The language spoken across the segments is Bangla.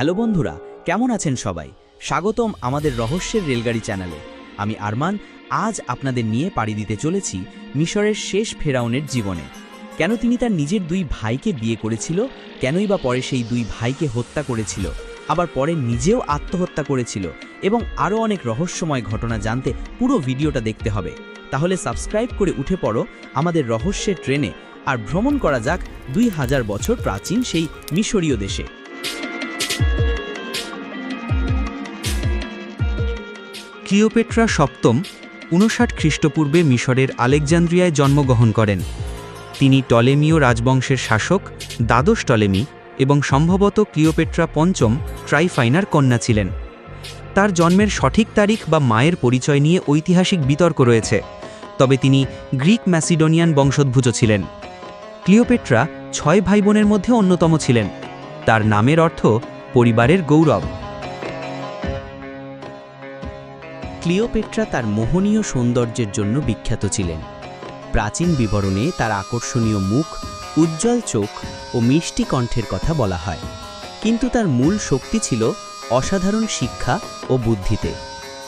হ্যালো বন্ধুরা, কেমন আছেন সবাই? স্বাগতম আমাদের রহস্যের রেলগাড়ি চ্যানেলে। আমি আরমান, আজ আপনাদের নিয়ে পাড়ি দিতে চলেছি মিশরের শেষ ফেরাউনের জীবনে। কেন তিনি তার নিজের দুই ভাইকে বিয়ে করেছিল? কেনই বা পরে সেই দুই ভাইকে হত্যা করেছিল? আবার পরে নিজেও আত্মহত্যা করেছিল? এবং আরও অনেক রহস্যময় ঘটনা জানতে পুরো ভিডিওটা দেখতে হবে। তাহলে সাবস্ক্রাইব করে উঠে পড়ো আমাদের রহস্যের ট্রেনে। আর ভ্রমণ করা যাক দুই হাজার বছর প্রাচীন সেই মিশরীয় দেশে। ক্লিওপেট্রা সপ্তম উনষাট খ্রিস্টপূর্বে মিশরের আলেকজান্দ্রিয়ায় জন্মগ্রহণ করেন। তিনি টলেমীয় রাজবংশের শাসক, দ্বাদশ টলেমি এবং সম্ভবত ক্লিওপেট্রা পঞ্চম ট্রাইফাইনার কন্যা ছিলেন। তার জন্মের সঠিক তারিখ বা মায়ের পরিচয় নিয়ে ঐতিহাসিক বিতর্ক রয়েছে, তবে তিনি গ্রিক ম্যাসিডোনিয়ান বংশোদ্ভূত ছিলেন। ক্লিওপেট্রা ছয় ভাই বোনের মধ্যে অন্যতম ছিলেন। তার নামের অর্থ পরিবারের গৌরব। ক্লিওপেট্রা তার মোহনীয় সৌন্দর্যের জন্য বিখ্যাত ছিলেন। প্রাচীন বিবরণে তার আকর্ষণীয় মুখ, উজ্জ্বল চোখ ও মিষ্টি কণ্ঠের কথা বলা হয়। কিন্তু তার মূল শক্তি ছিল অসাধারণ শিক্ষা ও বুদ্ধিতে।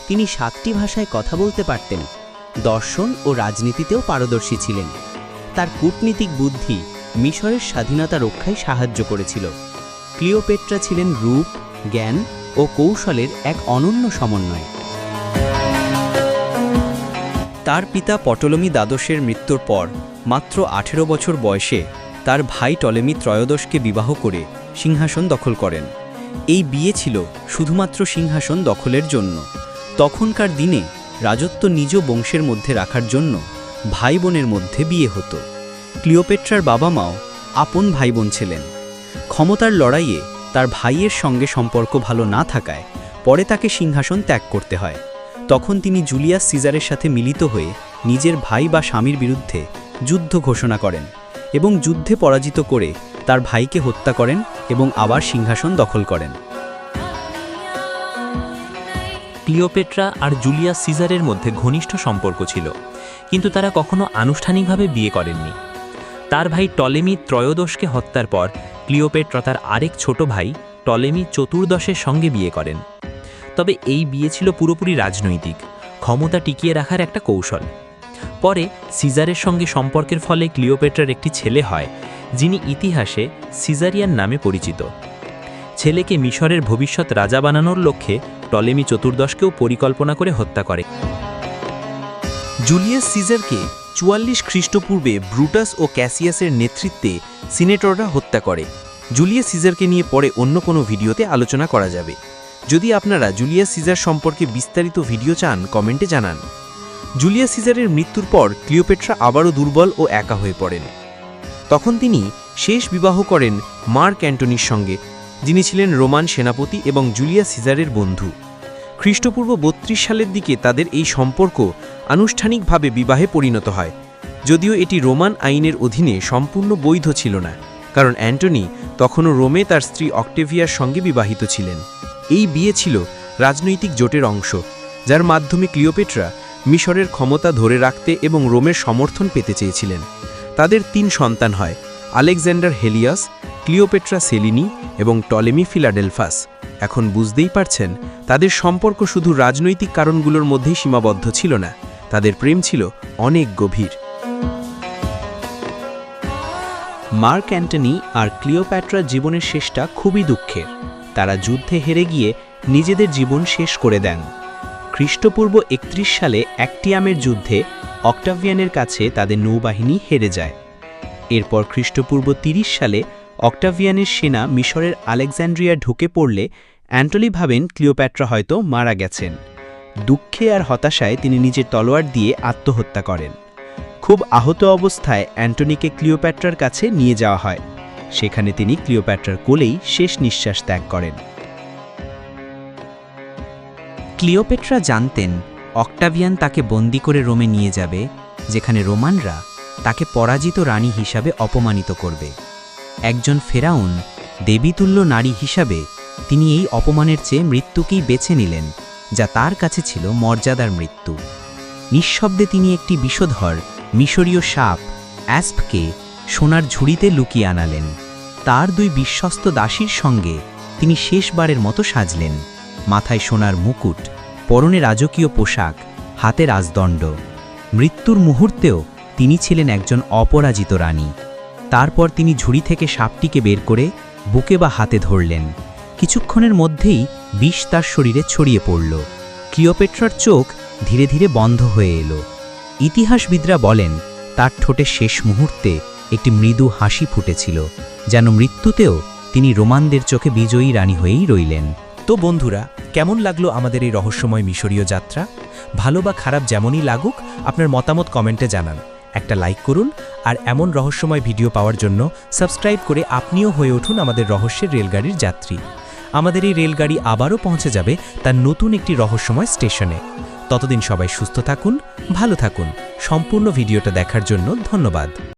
তিনি সাতটি ভাষায় কথা বলতে পারতেন, দর্শন ও রাজনীতিতেও পারদর্শী ছিলেন। তার কূটনীতিক বুদ্ধি মিশরের স্বাধীনতা রক্ষায় সাহায্য করেছিল। ক্লিওপেট্রা ছিলেন রূপ, জ্ঞান ও কৌশলের এক অনন্য সমন্বয়। তার পিতা পটলমী দ্বাদশের মৃত্যুর পর, মাত্র আঠেরো বছর বয়সে, তার ভাই টলেমি ত্রয়োদশকে বিবাহ করে সিংহাসন দখল করেন। এই বিয়ে ছিল শুধুমাত্র সিংহাসন দখলের জন্য। তখনকার দিনে রাজত্ব নিজ বংশের মধ্যে রাখার জন্য ভাই বোনের মধ্যে বিয়ে হতো। ক্লিওপেট্রার বাবা মাও আপন ভাই বোন ছিলেন। ক্ষমতার লড়াইয়ে তার ভাইয়ের সঙ্গে সম্পর্ক ভালো না থাকায় পরে তাকে সিংহাসন ত্যাগ করতে হয়। তখন তিনি জুলিয়াস সিজারের সাথে মিলিত হয়ে নিজের ভাই বা স্বামীর বিরুদ্ধে যুদ্ধ ঘোষণা করেন এবং যুদ্ধে পরাজিত করে তার ভাইকে হত্যা করেন এবং আবার সিংহাসন দখল করেন। ক্লিওপেট্রা আর জুলিয়াস সিজারের মধ্যে ঘনিষ্ঠ সম্পর্ক ছিল, কিন্তু তারা কখনো আনুষ্ঠানিকভাবে বিয়ে করেননি। তার ভাই টলেমি ত্রয়োদশকে হত্যার পর ক্লিওপেট্রা তার আরেক ছোট ভাই টলেমি চতুর্দশের সঙ্গে বিয়ে করেন। তবে এই বিয়ে ছিল পুরোপুরি রাজনৈতিক, ক্ষমতা টিকিয়ে রাখার একটা কৌশল। পরে সিজারের সঙ্গে সম্পর্কের ফলে ক্লিওপেট্রার একটি ছেলে হয়, যিনি ইতিহাসে সিজারিয়ান নামে পরিচিত। ছেলেকে মিশরের ভবিষ্যৎ রাজা বানানোর লক্ষ্যে টলেমি চতুর্দশকেও পরিকল্পনা করে হত্যা করে। জুলিয়াস সিজারকে চুয়াল্লিশ খ্রিস্টপূর্বে ব্রুটাস ও ক্যাসিয়াসের নেতৃত্বে সিনেটররা হত্যা করে। জুলিয়াস সিজারকে নিয়ে পরে অন্য কোনো ভিডিওতে আলোচনা করা যাবে। যদি আপনারা জুলিয়াস সিজার সম্পর্কে বিস্তারিত ভিডিও চান, কমেন্টে জানান। জুলিয়াস সিজারের মৃত্যুর পর ক্লিওপেট্রা আবারও দুর্বল ও একা হয়ে পড়েন। তখন তিনি শেষ বিবাহ করেন মার্ক অ্যান্টনির সঙ্গে, যিনি ছিলেন রোমান সেনাপতি এবং জুলিয়াস সিজারের বন্ধু। খ্রিস্টপূর্ব বত্রিশ সালের দিকে তাদের এই সম্পর্ক আনুষ্ঠানিকভাবে বিবাহে পরিণত হয়, যদিও এটি রোমান আইনের অধীনে সম্পূর্ণ বৈধ ছিল না, কারণ অ্যান্টনি তখনও রোমে তার স্ত্রী অক্টেভিয়ার সঙ্গে বিবাহিত ছিলেন। এই বিয়ে ছিল রাজনৈতিক জোটের অংশ, যার মাধ্যমে ক্লিওপেট্রা মিশরের ক্ষমতা ধরে রাখতে এবং রোমের সমর্থন পেতে চেয়েছিলেন। তাদের তিন সন্তান হয়, আলেকজান্ডার হেলিয়াস, ক্লিওপেট্রা সেলিনি এবং টলেমি ফিলাডেলফাস। এখন বুঝতেই পারছেন, তাদের সম্পর্ক শুধু রাজনৈতিক কারণগুলোর মধ্যেই সীমাবদ্ধ ছিল না, তাদের প্রেম ছিল অনেক গভীর। মার্ক অ্যান্টনি আর ক্লিওপ্যাট্রার জীবনের শেষটা খুবই দুঃখের। তারা যুদ্ধে হেরে গিয়ে নিজেদের জীবন শেষ করে দেন। খ্রিস্টপূর্ব একত্রিশ সালে অ্যাক্টিয়ামের যুদ্ধে অক্টাভিয়ানের কাছে তাদের নৌবাহিনী হেরে যায়। এরপর খ্রিস্টপূর্ব ৩০ সালে অক্টাভিয়ানের সেনা মিশরের আলেকজান্ড্রিয়া ঢুকে পড়লে অ্যান্টলি ভাবেন ক্লিওপ্যাট্রা হয়তো মারা গেছেন। দুঃখে আর হতাশায় তিনি নিজের তলোয়ার দিয়ে আত্মহত্যা করেন। খুব আহত অবস্থায় অ্যান্টনিকে ক্লিওপ্যাট্রার কাছে নিয়ে যাওয়া হয়। সেখানে তিনি ক্লিওপ্যাট্রার কোলেই শেষ নিঃশ্বাস ত্যাগ করেন। ক্লিওপেট্রা জানতেন, অক্টাভিয়ান তাকে বন্দি করে রোমে নিয়ে যাবে, যেখানে রোমানরা তাকে পরাজিত রানী হিসাবে অপমানিত করবে। একজন ফেরাউন, দেবীতুল্য নারী হিসাবে, তিনি এই অপমানের চেয়ে মৃত্যুকেই বেছে নিলেন, যা তার কাছে ছিল মর্যাদার মৃত্যু। নিঃশব্দে তিনি একটি বিষধর, মিশরীয় সাপ, অ্যাসপকে সোনার ঝুড়িতে লুকিয়ে আনালেন। তার দুই বিশ্বস্ত দাসীর সঙ্গে তিনি শেষবারের মতো সাজলেন। মাথায় সোনার মুকুট, পরনে রাজকীয় পোশাক, হাতে রাজদণ্ড। মৃত্যুর মুহূর্তেও তিনি ছিলেন একজন অপরাজিত রানী। তারপর তিনি ঝুড়ি থেকে সাপটিকে বের করে বুকে বা হাতে ধরলেন। কিছুক্ষণের মধ্যেই বিষ তার শরীরে ছড়িয়ে পড়ল। ক্লিওপেট্রার চোখ ধীরে ধীরে বন্ধ হয়ে এলো। ইতিহাসবিদরা বলেন, তার ঠোঁটে শেষ মুহূর্তে একটি মৃদু হাসি ফুটেছিল, যেন মৃত্যুতেও তিনি রোমানদের চোখে বিজয়ী রানী হয়েই রইলেন। তো বন্ধুরা, কেমন লাগল আমাদের এই রহস্যময় মিশরীয় যাত্রা? ভালো বা খারাপ যেমনই লাগুক, আপনার মতামত কমেন্টে জানান। একটা লাইক করুন, আর এমন রহস্যময় ভিডিও পাওয়ার জন্য সাবস্ক্রাইব করে আপনিও হয়ে উঠুন আমাদের রহস্যের রেলগাড়ির যাত্রী। আমাদের এই রেলগাড়ি আবারও পৌঁছে যাবে তার নতুন একটি রহস্যময় স্টেশনে। ততদিন সবাই সুস্থ থাকুন, ভালো থাকুন। সম্পূর্ণ ভিডিওটা দেখার জন্য ধন্যবাদ।